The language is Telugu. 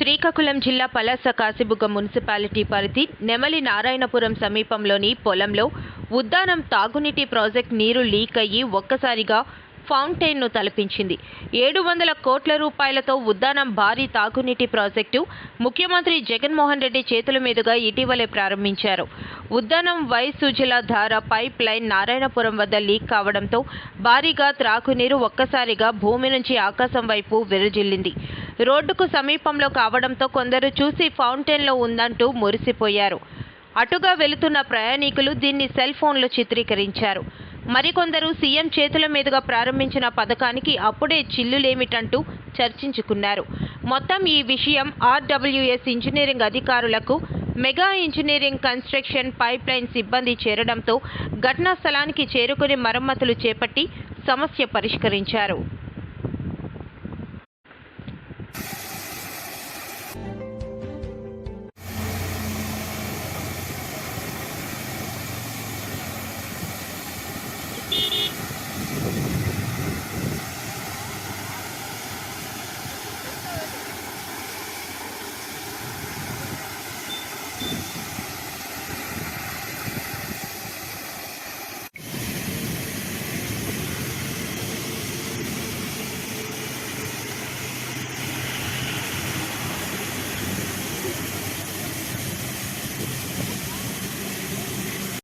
శ్రీకాకుళం జిల్లా పలాస కాశీబుగ్గ మున్సిపాలిటీ పరిధి నెమలి నారాయణపురం సమీపంలోని పొలంలో ఉద్దానం తాగునీటి ప్రాజెక్ట్ నీరు లీక్ అయ్యి ఒక్కసారిగా ఫౌంటైన్ను తలపించింది. ఏడు వందల కోట్ల రూపాయలతో ఉద్దానం భారీ తాగునీటి ప్రాజెక్టు ముఖ్యమంత్రి జగన్మోహన్ రెడ్డి చేతుల మీదుగా ఇటీవలే ప్రారంభించారు. ఉద్దానం వై సుజల ధార పైప్ లైన్ నారాయణపురం వద్ద లీక్ కావడంతో భారీగా త్రాగునీరు ఒక్కసారిగా భూమి నుంచి ఆకాశం వైపు విరజిల్లింది. రోడ్డుకు సమీపంలో కావడంతో కొందరు చూసి ఫౌంటైన్లో ఉందంటూ మురిసిపోయారు. అటుగా వెళుతున్న ప్రయాణికులు దీన్ని సెల్ ఫోన్లో చిత్రీకరించారు. మరికొందరు సీఎం చేతుల మీదుగా ప్రారంభించిన పథకానికి అప్పుడే చిల్లులేమిటంటూ చర్చించుకున్నారు. మొత్తం ఈ విషయం ఆర్డబ్ల్యూఎస్ ఇంజనీరింగ్ అధికారులకు mega engineering construction pipe line సిబ్బంది చేరడంతో ఘటనా స్థలానికి చేరుకుని మరమ్మతులు చేపట్టి సమస్య పరిష్కరించారు.